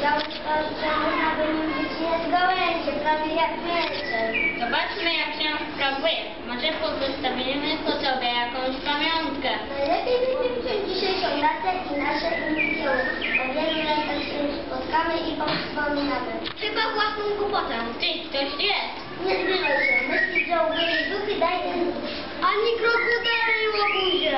Biały twarz, można by nim wycinać gałęzie, prawie jak mięcze. Zobaczmy, jak się sprawuje. Może pozostawimy po sobie jakąś pamiątkę. Najlepiej wziąć dzisiejszą datę i nasze inicjały. O wielu latach się spotkamy i wspominamy. Chyba własną głupotę. Ty, ktoś jest. Nie zbywaj się, myślisz, że uwierzysz duchy, daj ten Ani kroku dalej, łobuzie.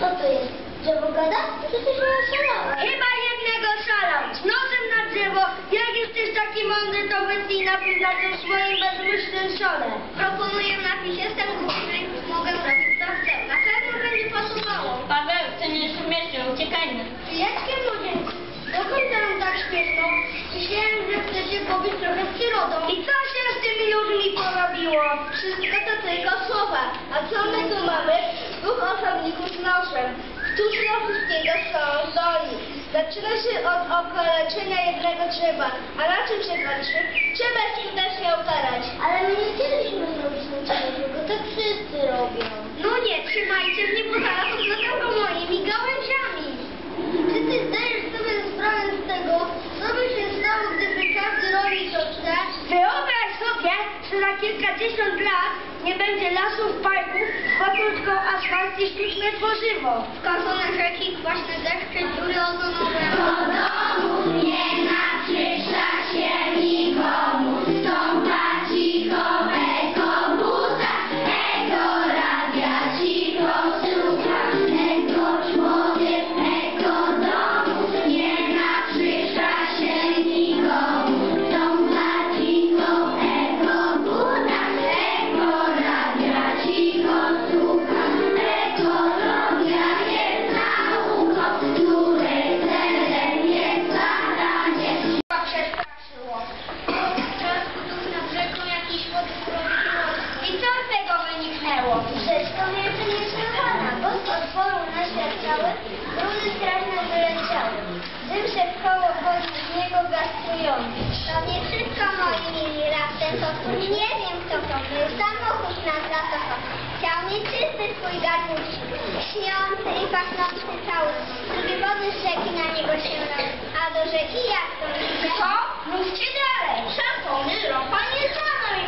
Co to jest? Drzewo gada? Przecież ja szalała. Chyba jednego szalał. Z nosem na drzewo. Jak jesteś taki mądry, to wytnij napis na tym swoim bezmyślnym szale. Proponuję napis, jestem głupi, mogę robić co chcę. Na pewno będzie pasowało. Paweł, ty nie śmiesz się, uciekajmy. Chwileczkę, młodzieńcy. Dokąd tam tak śmieszno? Myślałem, że chcecie pobyć trochę z przyrodą. I co się z tymi ludźmi porobiło? Wszystko to tylko słowa. A co my tu mamy? Dwóch osobników z nożem. Któż na wszystkiego są zdolni. Zaczyna się od okaleczenia jednego drzewa. A na czym się kończy? Trzeba skutecznie ukarać. Ale my nie chcieliśmy zrobić niczego złego. To wszyscy robią. No nie, trzymajcie mnie, bo zaraz odlatam go moimi gałęziami. Czy ty zdajesz sobie sprawę z tego, co by się stało, gdyby każdy robił to chce? Wyobraź sobie, że za kilkadziesiąt lat nie będzie lasów, tylko asfalt i sztuczne tworzywo. Skąsone rzeki, kwaśne deszcze, dziury ozonowe. Nie To nie wszystko moi mili raptem, to tu nie wiem kto to był. Samochód nas zatochał. Chciał mieć czysty swój garnuszek, śniący i pachnący cały. Żeby wody z rzeki na niego się nały. A do rzeki jak to idzie? Co? Mówcie dalej. Szafony ropa nie znana mi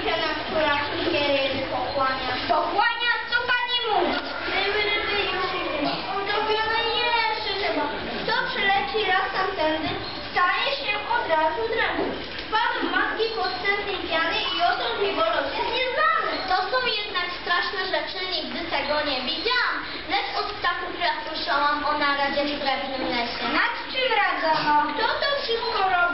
która wszystkie ryby pochłania. Pochłania, co pani mówi? Ryby, ryby już idzie. Utopione jeszcze trzeba. Kto przyleci raz tamtędy, staje się razu drewnem. Wpadł matki podstępnej piany i oto żywolość jest nieznany. To są jednak straszne rzeczy, nigdy tego nie widziałam. Lecz od ptaków raz słyszałam o naradzie w drewnym lesie. Nad czym radzono? Kto to wszystko robi?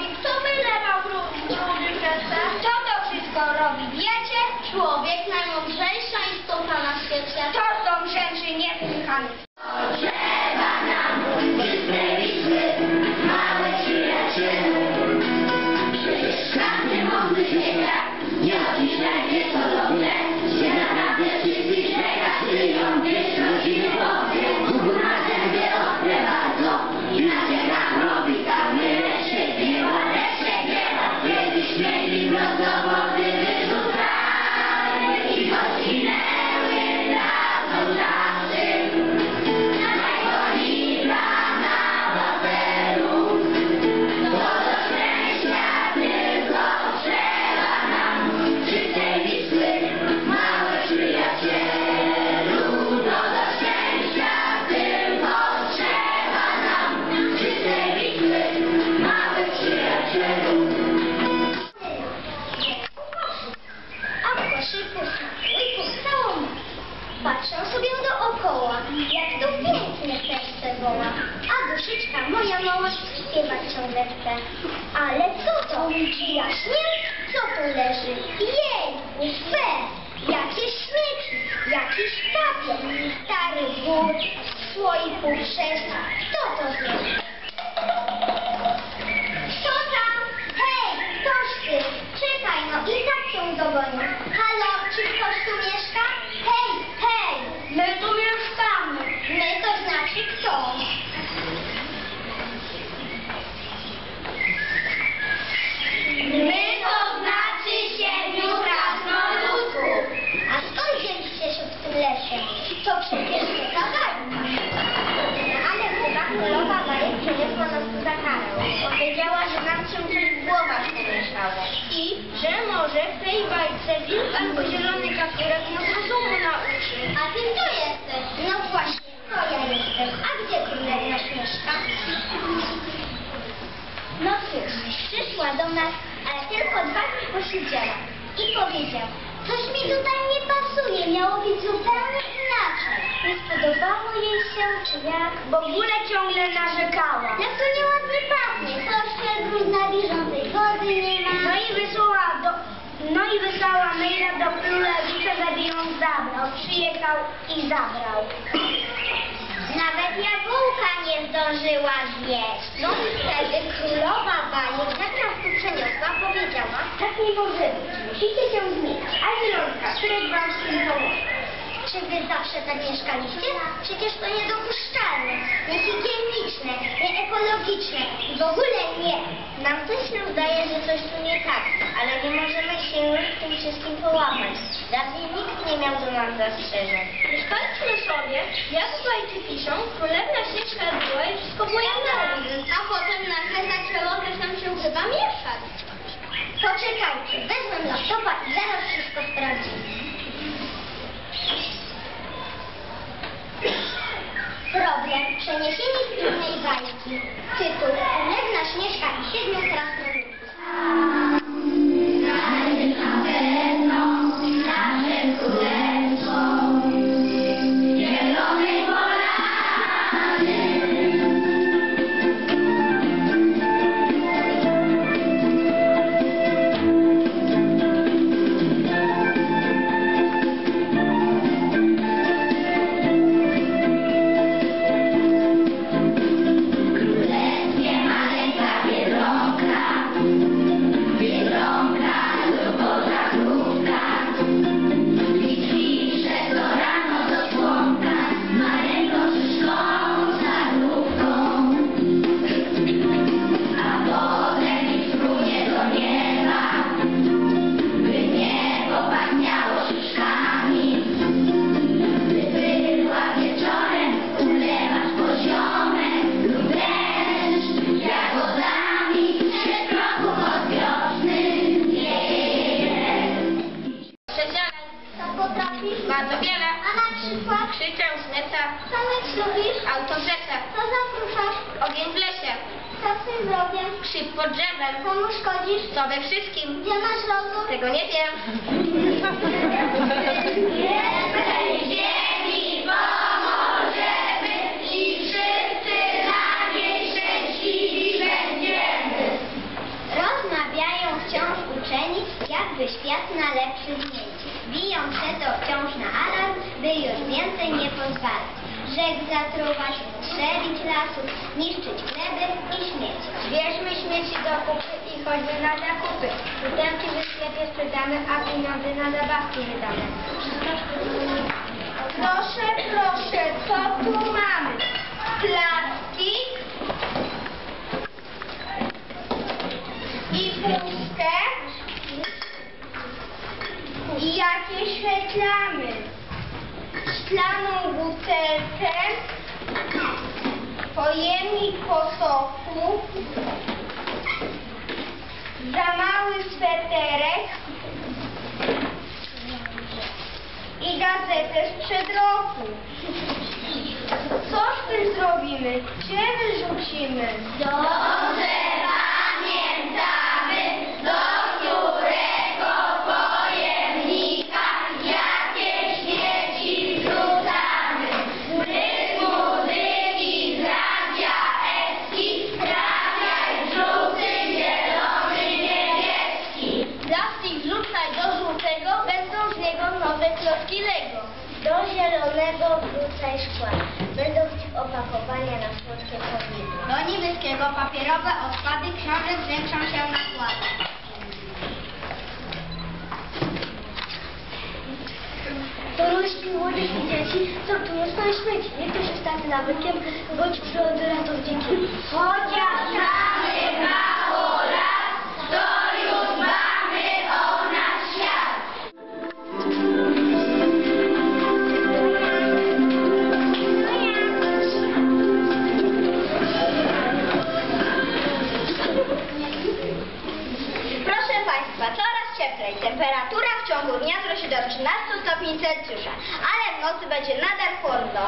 Woła. A duszyczka moja mała śpiewać ciągle chce. Ale co to? Jaśnie? Co tu leży? Jej, fe! Jakie śmieci, jakiś papier, stary but, w słoiku przesa. Kto to zrobił? Kto tam? Hej, ktoś ty! Czekaj, no i tak cię dogonię. Halo, czy ktoś tu mieszka? Hej, hej! My tu mieszkamy. My to znaczy kto? My to znaczy siedmiu krasnoludków. A skąd wzięliście się w tym lesie? To przecież nie kawarka. Ale chyba kolor się coś w głowach pomieszało. I? Że może w tej bajce wilk albo zielony kapturek nas rozumu nauczy. A ty kto jesteś? No właśnie, to ja jestem. A gdzie królewna Śnieżka? No cóż, przyszła do nas, ale tylko dwa dni posiedziała i powiedziała, coś mi tutaj nie pasuje, miało być zupełnie inaczej. Nie spodobało jej się, czy jak? Bo w ogóle ciągle narzekała. Jak to nieładnie pachnie, troszkę brudna bieżącej wody nie ma. No i wysłała do... No i wysłała maila do królewicy, żeby ją zabrał. Przyjechał i zabrał. Nawet jabłka nie zdążyła zjeść. No i wtedy królowa bajek, jak nas tu przeniosła, powiedziała, Tak nie może być. Musicie się zmienić. A zielonka, której wam z tym pomoże? Czy wy zawsze tak mieszkaliście? Przecież to niedopuszczalne, niehigieniczne, nieekologiczne i w ogóle nie. Nam też się zdaje, że coś tu nie tak, ale nie możemy się już tym wszystkim połapać. Dawniej nikt nie miał do nas zastrzeżeń. Mieszkaliśmy sobie, jak w bajce piszą, królewna śnieżka była i wszystko było jak. A potem nagle zaczęło też nam się chyba mieszać. Poczekajcie, wezmę laptopa i zaraz wszystko sprawdzimy. Przeniesienie z innej bajki. Tytuł Królewna Śnieżka i siedmiu krasnoludów. Sobie wszystkim. Gdzie masz rozum? Tego nie wiem. Rozmawiają wciąż uczeni, jakby świat na lepszy zmienić. Biją przeto wciąż na alarm, by już więcej nie pozwalać. Rzek zatruwać, strzelić lasów, niszczyć gleby i śmieci. Bierzmy śmieci do kupy i chodźmy na zakupy. Butelki w sklepie sprzedamy, a pieniądze na zabawki wydamy. Proszę, proszę, co tu mamy? Plastik i pustkę i jakieś reklamy. Szklaną butelkę, pojemnik po soku, za mały sweterek i gazetę sprzed roku. Co z tym zrobimy? Gdzie wyrzucimy? Dobrze niebieskiego papierowe odpady książek zwiększą się nakłady. Dorośli, młodzież i dzieci sortują swoje śmieci. Niektórzy stali nawykiem, bądź przyrody razem z dziećmi. Chociaż mamy mało lat, będzie nadal chłodno.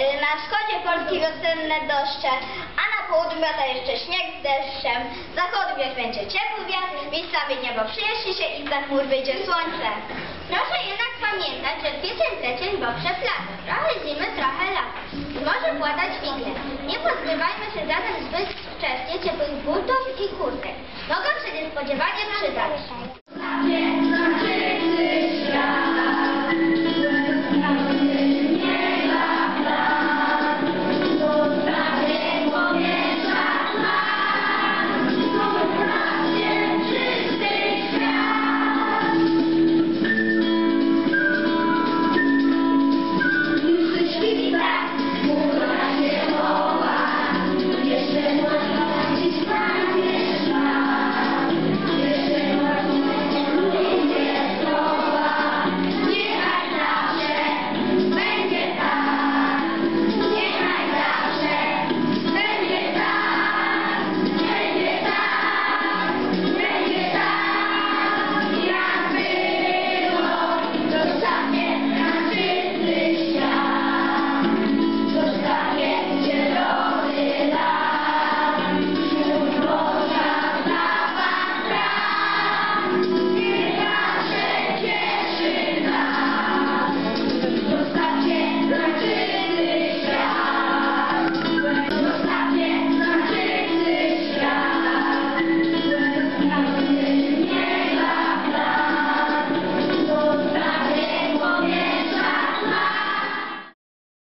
Y, Na wschodzie Polski wiosenne deszcze, a na południu lata jeszcze śnieg z deszczem. Zachodem będzie ciepły wiatr, miejscami niebo przyjaśni się i za chmur wyjdzie słońce. Proszę jednak pamiętać, że kwiecień, plecień, bo przeplata. Trochę zimy, trochę lata. Może płatać figle. Nie pozbywajmy się zatem zbyt wcześnie ciepłych butów i kurtek. Mogą się niespodziewanie przydać.